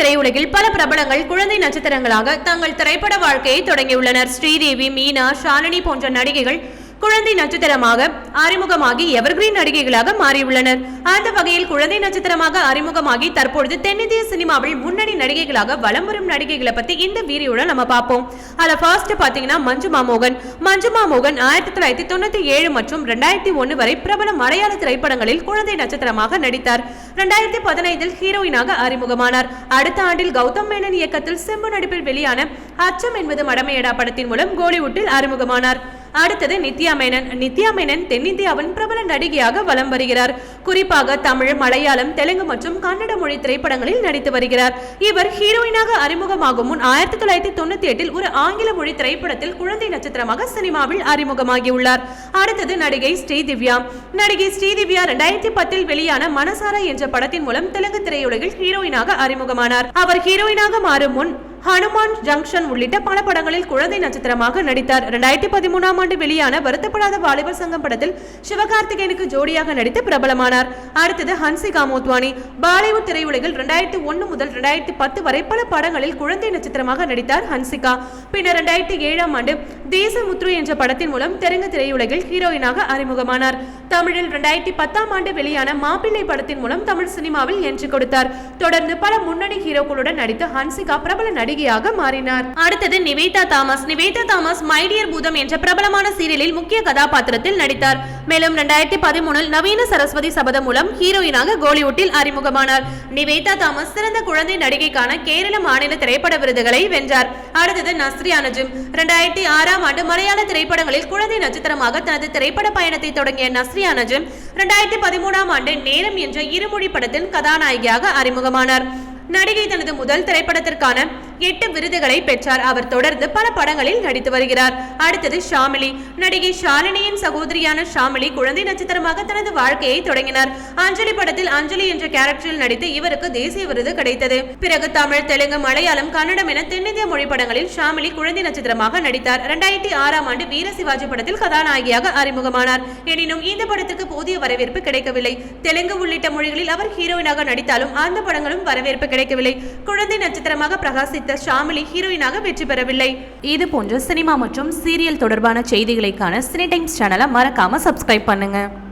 திரையுலகில் பல பிரபலங்கள் குழந்தை நட்சத்திரங்களாக தங்கள் திரைப்பட வாழ்க்கையை தொடங்கியுள்ளனர். ஸ்ரீதேவி மீனா ஷாலினி போன்ற நடிகைகள் குழந்தை நட்சத்திரமாக அறிமுகமாகி எவர்கிரீன் நடிகைகளாக மாறியுள்ளனர். அந்த வகையில் குழந்தை நட்சத்திரமாக அறிமுகமாகி தற்பொழுது தென்னிந்திய சினிமாவில் முன்னணி நடிகைகளாக வலம் வரும் நடிகைகளை பத்தி இந்த வீடியோல நம்ம பார்ப்போம். அதுல ஃபர்ஸ்ட் பாத்தீங்கன்னா மஞ்சுமா மோகன். மஞ்சுமா மோகன் ஆயிரத்தி தொள்ளாயிரத்தி தொண்ணூத்தி ஏழு மற்றும் ரெண்டாயிரத்தி ஒன்னு வரை பிரபல மலையாள திரைப்படங்களில் குழந்தை நட்சத்திரமாக நடித்தார். ரெண்டாயிரத்தி பதினைந்தில் ஹீரோயினாக அறிமுகமானார். அடுத்த ஆண்டில் கௌதம் மேனன் இயக்கத்தில் செம்பு நடிப்பில் வெளியான அச்சம் என்பது மடமையடா படத்தின் மூலம் கோலிவுட்டில் அறிமுகமானார். அடுத்தது நித்யா மேனன். நித்யா மேனன் தென்னிந்தியாவின் பிரபல நடிகையாக வலம் வருகிறார். குறிப்பாக தமிழ் மலையாளம் தெலுங்கு மற்றும் கன்னட மொழி திரைப்படங்களில் நடித்து வருகிறார். இவர் ஹீரோயினாக அறிமுகமாகும் முன் ஆயிரத்தி தொள்ளாயிரத்தி தொண்ணூத்தி எட்டில் ஒரு ஆங்கில மொழி திரைப்படத்தில் குழந்தை நட்சத்திரமாக சினிமாவில் அறிமுகமாகியுள்ளார். அடுத்தது நடிகை ஸ்ரீதிவ்யா. நடிகை ஸ்ரீதிவ்யா ரெண்டாயிரத்தி பத்தில் வெளியான மனசாரா என்ற படத்தின் மூலம் தெலுங்கு திரையுலகில் ஹீரோயினாக அறிமுகமானார். அவர் ஹீரோயினாக மாறும் முன் ஹனுமான் ஜங்ஷன் உள்ளிட்ட பல படங்களில் குழந்தை நட்சத்திரமாக நடித்தார். இரண்டாயிரத்தி பதிமூணாம் ஆண்டு வெளியான வருத்தப்படாத வாலிபர் சங்கம் படத்தில் சிவகார்த்திகேயனுக்கு ஜோடியாக நடித்து பிரபலமானார். அடுத்தது ஹன்சிகா மோத்வானி. பாலிவுட் திரையுலகில் இரண்டாயிரத்தி ஒன்று முதல் இரண்டாயிரத்தி பத்து வரை பல படங்களில் குழந்தை நட்சத்திரமாக நடித்தார் ஹன்சிகா. பின்னர் இரண்டாயிரத்தி ஏழாம் ஆண்டு தேசமுத்ரு என்ற படத்தின் மூலம் தெலுங்கு திரையுலகில் ஹீரோயினாக அறிமுகமானார். தமிழில் இரண்டாயிரத்தி பத்தாம் ஆண்டு வெளியான மாப்பிள்ளை படத்தின் மூலம் தமிழ் சினிமாவில் என்று கொடுத்தார். தொடர்ந்து பல முன்னணி ஹீரோக்களுடன் நடித்து ஹன்சிகா பிரபல நடிகையாக மாறினார். அடுத்தது நிவேதா தாமஸ். நிவேதா தாமஸ் மைடியர் பூதம் என்ற பிரபலமான சீரியலில் முக்கிய கதாபாத்திரத்தில் நடித்தார். மேலும் இரண்டாயிரத்தி பதிமூணில் நவீன சரஸ்வதி சபதம் மூலம் ஹீரோயினாக கோலிவுட்டில் அறிமுகமானார். நிவேதா தாமஸ் சிறந்த குழந்தை நடிகைக்கான கேரள மாநில திரைப்பட விருதுகளை வென்றார். அடுத்தது நஸ்ரியானஜும். இரண்டாயிரத்தி ஆறாம் ஆண்டு மலையாள திரைப்படங்களில் குழந்தை நட்சத்திரமாக தனது திரைப்பட பயணத்தை தொடங்கிய நஸ்ரியா நஜிம் இரண்டாயிரத்தி பதிமூணாம் ஆண்டு நேரம் என்ற இருமொழி படத்தின் கதாநாயகியாக அறிமுகமானார். நடிகை தனது முதல் திரைப்படத்திற்கான எட்டு விருதுகளை பெற்றார். அவர் தொடர்ந்து பல படங்களில் நடித்து வருகிறார். அடுத்தது ஷாமிலி. நடிகை ஷாலினியின் சகோதரியான ஷாமிலி குழந்தை நட்சத்திரமாக தனது வாழ்க்கையை தொடங்கினார். அஞ்சலி படத்தில் அஞ்சலி என்ற கேரக்டரில் நடித்து இவருக்கு தேசிய விருது கிடைத்தது. பிறகு தமிழ் தெலுங்கு மலையாளம் கன்னடம் என தென்னிந்திய மொழி படங்களில் ஷாமிலி குழந்தை நட்சத்திரமாக நடித்தார். இரண்டாயிரத்தி ஆறாம் ஆண்டு வீர சிவாஜி படத்தில் கதாநாயகியாக அறிமுகமானார். எனினும் இந்த படத்துக்கு போதிய வரவேற்பு கிடைக்கவில்லை. தெலுங்கு உள்ளிட்ட மொழிகளில் அவர் ஹீரோயினாக நடித்தாலும் அந்த படங்களும் வரவேற்பு கிடைக்கவில்லை. குழந்தை நட்சத்திரமாக பிரகாசித்த ஷாமிலி ஹீரோயினாக வெற்றி பெறவில்லை. இது போன்ற சினிமா மற்றும் சீரியல் தொடர்பான செய்திகளைக்கான சினி டைம்ஸ் சேனலை மறக்காம சப்ஸ்கிரைப் பண்ணுங்க.